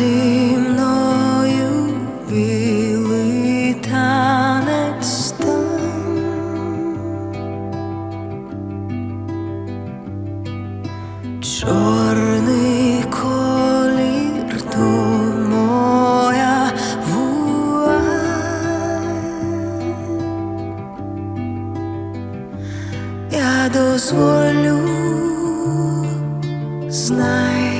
зі мною білий танець там. Чорний колір то моя вуаль. Я дозволю, знай,